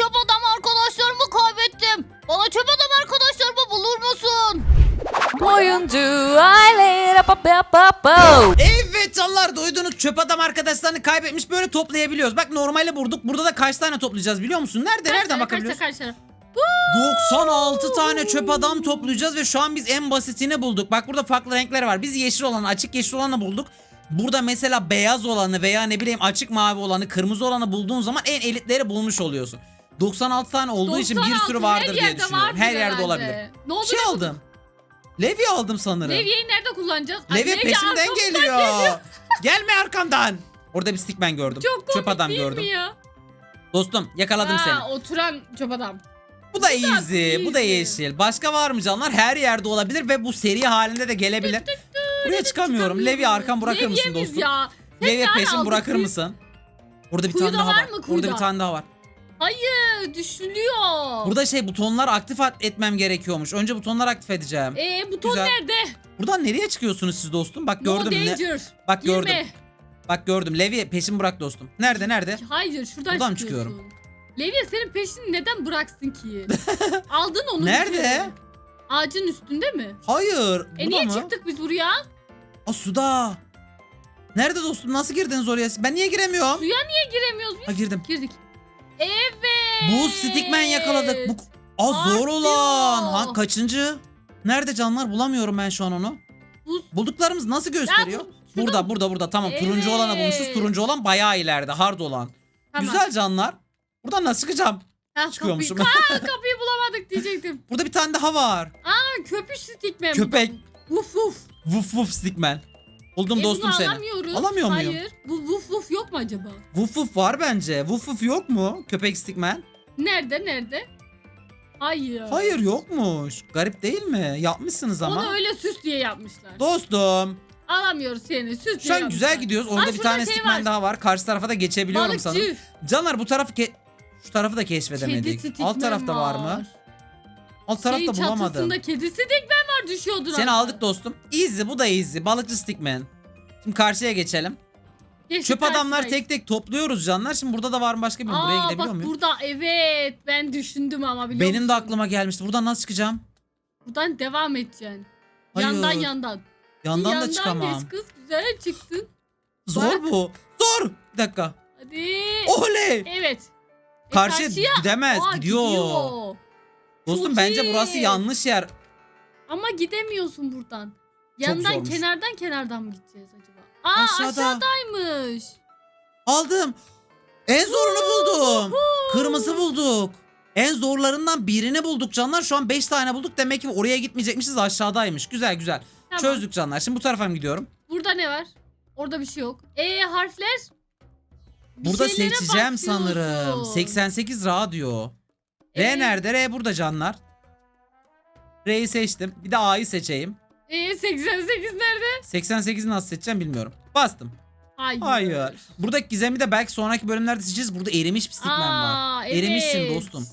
çöp adam arkadaşlarımı kaybettim. Bana çöp adam arkadaşlarımı bulur musun? Oyuncu aile. Evet canlar duydunuz çöp adam arkadaşlarını kaybetmiş böyle toplayabiliyoruz. Bak normali vurduk. Burada da kaç tane toplayacağız biliyor musun? Nerede? Nereden bakabiliyoruz? Kaçta kaçta? 96 tane çöp adam toplayacağız ve şu an biz en basitini bulduk. Bak burada farklı renkler var. Biz yeşil olanı, açık yeşil olanı bulduk. Burada mesela beyaz olanı veya ne bileyim açık mavi olanı, kırmızı olanı bulduğun zaman en elitleri bulmuş oluyorsun. 96 tane olduğu için bir 96, sürü vardır diye yerde düşünüyorum. vardır Her yerde herhalde. olabilir. Ne oldu Şey ne aldım. Levi aldım sanırım. Levye'yi nerede kullanacağız? Ay, Levi Levye peşimden geliyor. Gelme arkamdan. Orada bir stickman gördüm. Çok komik Çöp adam değil gördüm. mi ya? Dostum yakaladım Ha, seni. oturan çöp adam. Bu da easy, bu da easy. yeşil. Başka var mı canlar? Her yerde olabilir ve bu seri halinde de gelebilir. Buraya çıkamıyorum. Levi arkam bırakır mısın Levyemiz dostum? ya. Tane peşim aldık bırakır biz. mısın? Burada bir Kuyuda tane daha var var. mı Burada kuyuda? bir tane daha var. Hayır düşülüyor. Burada şey butonlar aktif at- etmem gerekiyormuş. Önce butonları aktif edeceğim. Ee buton Güzel. nerede? Buradan nereye çıkıyorsunuz siz dostum? Bak No gördüm. Ne? danger. Bak gördüm. Girme. Bak gördüm. Levi peşim bırak dostum. Nerede nerede? Hayır şuradan Buradan çıkıyorsun. çıkıyorum. Levye senin peşini neden bıraksın ki? Aldın onu. Nerede? kere. Ağacın üstünde mi? Hayır. E Burada niye mı? çıktık biz buraya? Aa suda. Nerede dostum? Nasıl girdiniz oraya? Ben niye giremiyorum? Suya niye giremiyoruz biz? Ha girdim. Girdik. Evet. Bu stickman yakaladık. Bu Aa zor Artıyor. olan. Ha kaçıncı? Nerede canlar? Bulamıyorum ben şu an onu. Bu- Bulduklarımız nasıl gösteriyor? Bu- burada burada burada tamam turuncu olanı bulmuşuz. Evet. Turuncu olan bayağı ileride hard olan. Tamam. Güzel canlar. Buradan nasıl çıkacağım? Ha, Çıkıyormuşum. Kapıyı, Aa, kapıyı bulamadık diyecektim. Burada bir tane daha var. Ha, köpüş stickman. Köpek. Uf uf. Vuf vuf stickman. Buldum E, dostum bunu seni. alamıyoruz. Alamıyor muyum? Hayır. Bu vuf vuf yok mu acaba? Vuf vuf var bence. Vuf vuf yok mu? Köpek stickman. Nerede nerede? Hayır. Hayır yokmuş. Garip değil mi? Yapmışsınız ama. Onu öyle süs diye yapmışlar. Dostum. Alamıyoruz seni süs diye Şu an güzel gidiyoruz. Orada Aa, bir şurada tane şey stickman var. daha var. Karşı tarafa da geçebiliyorum Balıkçı. sanırım. Canlar bu tarafı ke- şu tarafı da keşfedemedik. stickman Alt tarafta var mı? Alt tarafta Şeyin bulamadım. çatısında kedi stickman var düşüyordur. Seni aldık dostum. Easy bu da easy. Balıkçı stickman. Şimdi karşıya geçelim. Geçtik Çöp adamlar tek tek topluyoruz canlar. Şimdi burada da var mı başka bir buraya Aa, gidebiliyor bak muyum? burada evet ben düşündüm ama biliyor Benim de musun? aklıma gelmişti. Buradan nasıl çıkacağım? Buradan devam edeceksin. Hayır. Yandan yandan. Yandan, da çıkamam. geç kız güzel çıktın. Zor Bak. bu. Zor. Bir dakika. Hadi. Oley. Evet. E, Karşıya gidemez. Aa, gidiyor. Dostum Çok bence iyi. burası yanlış yer. Ama gidemiyorsun buradan. Yandan zormuş. kenardan kenardan mı gideceğiz acaba? Aa Aşağıda. aşağıdaymış. Aldım. En zorunu buldum. Kırmızı bulduk. En zorlarından birini bulduk canlar. Şu an 5 tane bulduk. Demek ki oraya gitmeyecekmişiz aşağıdaymış. Güzel güzel. Tamam. Çözdük canlar. Şimdi bu tarafa mı gidiyorum? Burada ne var? Orada bir şey yok. E harfler? Bir Burada şeylere seçeceğim sanırım. 88 R diyor. R Evet. nerede? R burada canlar. R'yi seçtim. Bir de A'yı seçeyim. E 88 nerede? 88'i nasıl seçeceğim bilmiyorum. Bastım. Hayır. Hayır. Buradaki gizemi de belki sonraki bölümlerde seçeceğiz. Burada erimiş bir stickman var. Aa, Erimişsin evet. dostum.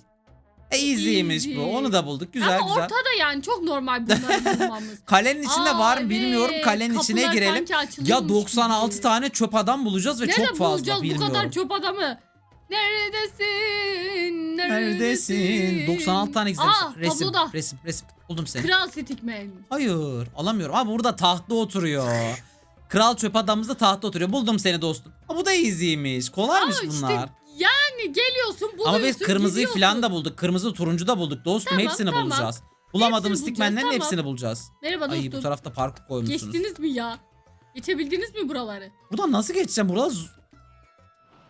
E easy'ymiş Easy. bu. Onu da bulduk. Güzel Ama güzel. ortada yani çok normal bunları bulmamız. Kalenin içinde Aa, var mı bilmiyorum. evet. Kalenin içine Kapılar girelim. sanki Ya 96 gibi. tane çöp adam bulacağız ve Nerede çok fazla bulacağız bilmiyorum. bu kadar çöp adamı? Neredesin? Neredesin? Neredesin? 96 tane gizlemiş. Aa, resim, tabloda. resim, resim. Buldum seni. Kral Stickman. Hayır, alamıyorum. Ama burada tahtta oturuyor. Kral çöp adamımız da tahtta oturuyor. Buldum seni dostum. Ha, bu da easy'ymiş. Kolaymış Ama işte bunlar. Yani geliyorsun buluyorsun Ama biz kırmızıyı gidiyorsun. falan da bulduk. Kırmızı turuncu da bulduk dostum. Tamam, hepsini tamam. bulacağız. Bulamadığımız Hepsini stickmenlerin bulacağız, hepsini bulacağız. Merhaba Ay bu dostum. tarafta parkur koymuşsunuz. Geçtiniz mi ya? Geçebildiniz mi buraları? Buradan nasıl geçeceğim? Burası...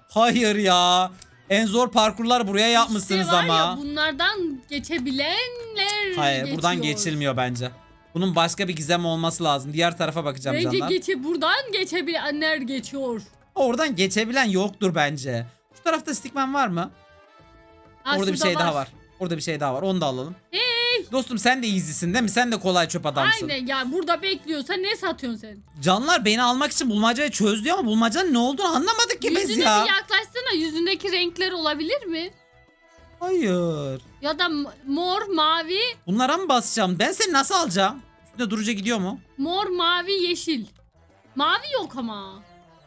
Hayır ya. En zor parkurlar buraya yapmışsınız var ama. Ya, bunlardan geçebilenler Hayır buradan geçiyor. geçilmiyor bence. Bunun başka bir gizem olması lazım. Diğer tarafa bakacağım Bence canlar. geçe buradan geçebilenler geçiyor. Oradan geçebilen yoktur bence. Şu tarafta stickman var mı? Aa, Orada bir şey daha var. Orada bir şey daha var. Onu da alalım. Hey! Dostum sen de easy'sin değil mi? Sen de kolay çöp adamsın. Aynen ya burada bekliyorsa ne satıyorsun sen? Canlar beni almak için bulmacayı çözdü ama bulmacanın ne olduğunu anlamadık ki biz Yüzüne ya. bir yaklaşsana yüzündeki renkler olabilir mi? Hayır. Ya da m- mor, mavi, Bunlara mı basacağım? Ben seni nasıl alacağım? Üstünde duruca gidiyor mu? mor, mavi, yeşil. Mavi yok ama.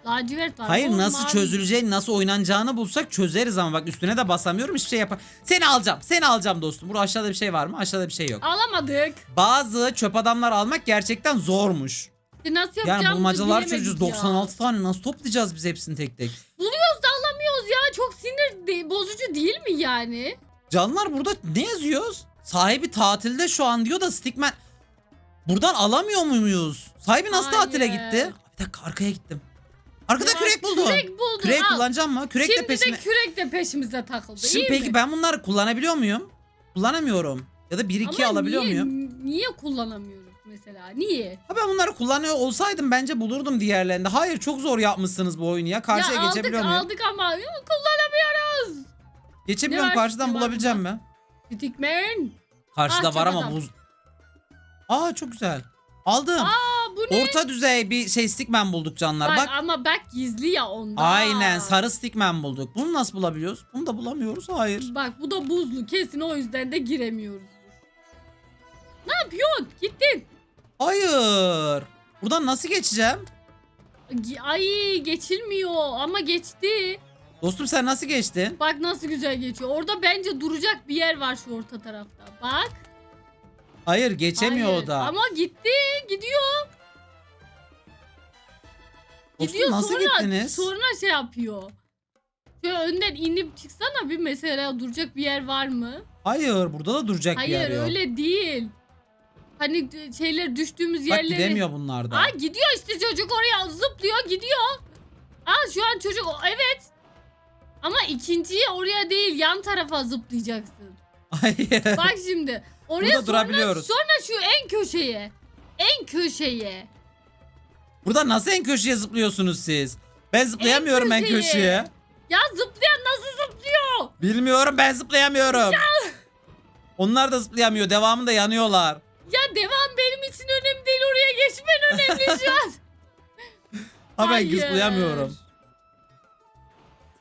Lacivert var. Hayır mor, nasıl mavi. çözüleceğini, nasıl oynanacağını bulsak çözeriz ama bak üstüne de basamıyorum hiçbir şey yapar. Seni alacağım. Seni alacağım dostum. Burada aşağıda bir şey var mı? Aşağıda bir şey yok. Alamadık. Bazı çöp adamlar almak gerçekten zormuş. İşte nasıl Yani bulmacalar bilemedik çözeceğiz. ya. 96 tane nasıl toplayacağız biz hepsini tek tek? Buluyoruz da alamıyoruz ya. Çok sinir de- bozucu değil mi yani? Canlar burada ne yazıyoruz? Sahibi tatilde şu an diyor da Stickman... Buradan alamıyor muyuz? Sahibi nasıl Hayır. tatile gitti? Bir dakika arkaya gittim. Arkada Ya, kürek buldum. Kürek buldum. Kürek al. kullanacağım mı? Kürek de Şimdi peşime... de kürek de peşimize takıldı. Şimdi iyi peki mi? ben bunları kullanabiliyor muyum? Kullanamıyorum. Ya da 1-2 Ama alabiliyor niye, muyum? Niye kullanamıyoruz mesela? Niye? Ha ben bunları kullanıyor olsaydım bence bulurdum diğerlerinde. Hayır çok zor yapmışsınız bu oyunu ya. Karşıya ya aldık geçebiliyor muyum? aldık ama kullanamıyoruz. Geçebiliyorum Ne var karşıdan var bulabileceğim mi? Stickman. Karşıda Ah, var ama buz. Aa çok güzel. Aldım. Aa bu ne? Orta düzey bir şey stickman bulduk canlar. Bak, Bak. ama bak gizli ya onda. Aynen sarı stickman bulduk. Bunu nasıl bulabiliyoruz? Bunu da bulamıyoruz. Hayır. Bak bu da buzlu kesin o yüzden de giremiyoruz. Ne yapıyorsun? Gittin. Hayır. Buradan nasıl geçeceğim? Gi- Ay geçilmiyor ama geçti. Dostum sen nasıl geçtin? Bak nasıl güzel geçiyor. Orada bence duracak bir yer var şu orta tarafta. Bak. Hayır geçemiyor Hayır. o da. Ama gitti. Gidiyor. Dostum Gidiyor nasıl sonra, gittiniz? sonra şey yapıyor. Şöyle önden inip çıksana bir mesela duracak bir yer var mı? Hayır burada da duracak bir yer Hayır yok. öyle değil. Hani şeyler düştüğümüz Bak yerleri. gidemiyor bunlar da. Aa gidiyor işte çocuk oraya zıplıyor gidiyor. Aa şu an çocuk evet. Ama ikinciyi oraya değil yan tarafa zıplayacaksın. Hayır. Bak şimdi. Oraya Burada sonra, durabiliyoruz. sonra şu en köşeye. En köşeye. Burada nasıl en köşeye zıplıyorsunuz siz? Ben zıplayamıyorum en köşeye. köşeye. Ya zıplayan nasıl zıplıyor? Bilmiyorum ben zıplayamıyorum. Onlar da zıplayamıyor. Devamında yanıyorlar. Ya devam benim için önemli değil oraya geçmen önemli şu an. Ha ben zıplayamıyorum.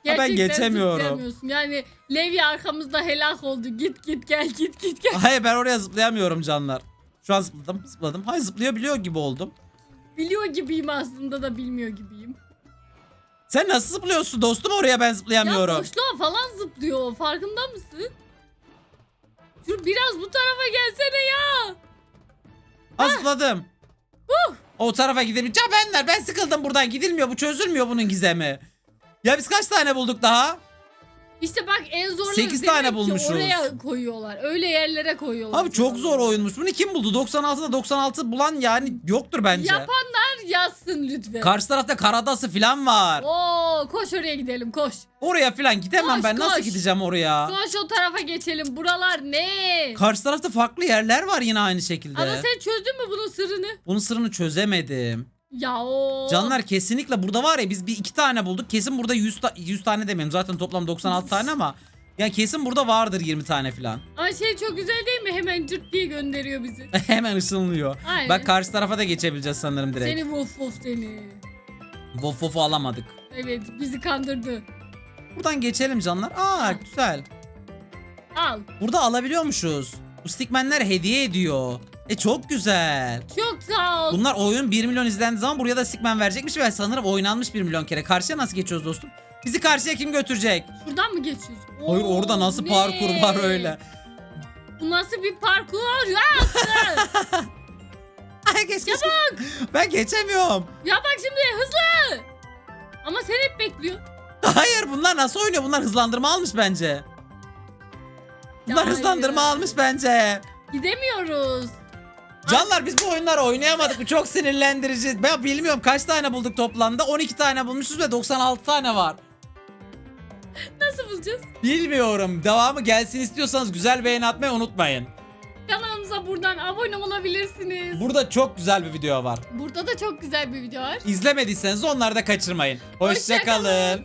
ben Gerçekten geçemiyorum. zıplayamıyorsun. Yani Levi arkamızda helak oldu. Git git gel git git gel. Hayır ben oraya zıplayamıyorum canlar. Şu an zıpladım zıpladım. Hayır zıplıyor biliyor gibi oldum. Biliyor gibiyim aslında da bilmiyor gibiyim. Sen nasıl zıplıyorsun dostum oraya ben Ya zıplayamıyorum. boşluğa falan zıplıyor o, farkında mısın? Şu biraz bu tarafa gelsene ya. Ha zıpladım. O tarafa gidebileceğim. benler. Ben sıkıldım buradan. Gidilmiyor. Bu çözülmüyor bunun gizemi. Ya biz kaç tane bulduk daha? İşte bak en zorları Sekiz demek tane ki bulmuşuz. oraya koyuyorlar. Öyle yerlere koyuyorlar. Abi çok zor oyunmuş. Bunu kim buldu? 96'da 96 bulan yani yoktur bence. Yapanlar yazsın lütfen. Karşı tarafta Karadası falan var. Oo koş oraya gidelim koş. Oraya falan gidemem Koş, ben. Nasıl koş. gideceğim oraya? Koş o tarafa geçelim. Buralar ne? Karşı tarafta farklı yerler var yine aynı şekilde. Ama sen çözdün mü bunun sırrını? Bunun sırrını çözemedim. Ya o. Canlar kesinlikle burada var ya biz bir iki tane bulduk. Kesin burada 100, ta- 100 tane demeyelim. Zaten toplam 96 tane ama. Ya kesin burada vardır 20 tane falan. Ama şey çok güzel değil mi? Hemen cırt diye gönderiyor bizi. Hemen ışınlıyor. Aynen. Bak karşı tarafa da geçebileceğiz sanırım direkt. Seni vof vof seni. Vof Vof'u alamadık. Evet bizi kandırdı. Buradan geçelim canlar. Aa güzel. Al. Burada alabiliyormuşuz. Bu stickmenler hediye ediyor. E çok güzel. Çok sağ ol. Bunlar oyun 1 milyon izlendiği zaman buraya da stickman verecekmiş ve sanırım oynanmış 1 milyon kere. Karşıya nasıl geçiyoruz dostum? Bizi karşıya kim götürecek? Şuradan mı geçiyoruz? Hayır Oo, orada nasıl ne? parkur var öyle. Bu nasıl bir parkur? Ya, Ay geç geç. Ben geçemiyorum. ya bak şimdi hızlı. Ama sen hep bekliyor. Hayır bunlar nasıl oynuyor? Bunlar hızlandırma almış bence. Bunlar Ya hızlandırma hayır. almış bence. Gidemiyoruz. Canlar biz bu oyunları oynayamadık. Bu çok sinirlendirici. Ben bilmiyorum kaç tane bulduk toplamda. 12 tane bulmuşuz ve 96 tane var. Nasıl bulacağız? Bilmiyorum. Devamı gelsin istiyorsanız güzel beğeni atmayı unutmayın. Kanalımıza buradan abone olabilirsiniz. Burada çok güzel bir video var. Burada da çok güzel bir video var. İzlemediyseniz onları da kaçırmayın. Hoşçakalın. Hoşça kalın.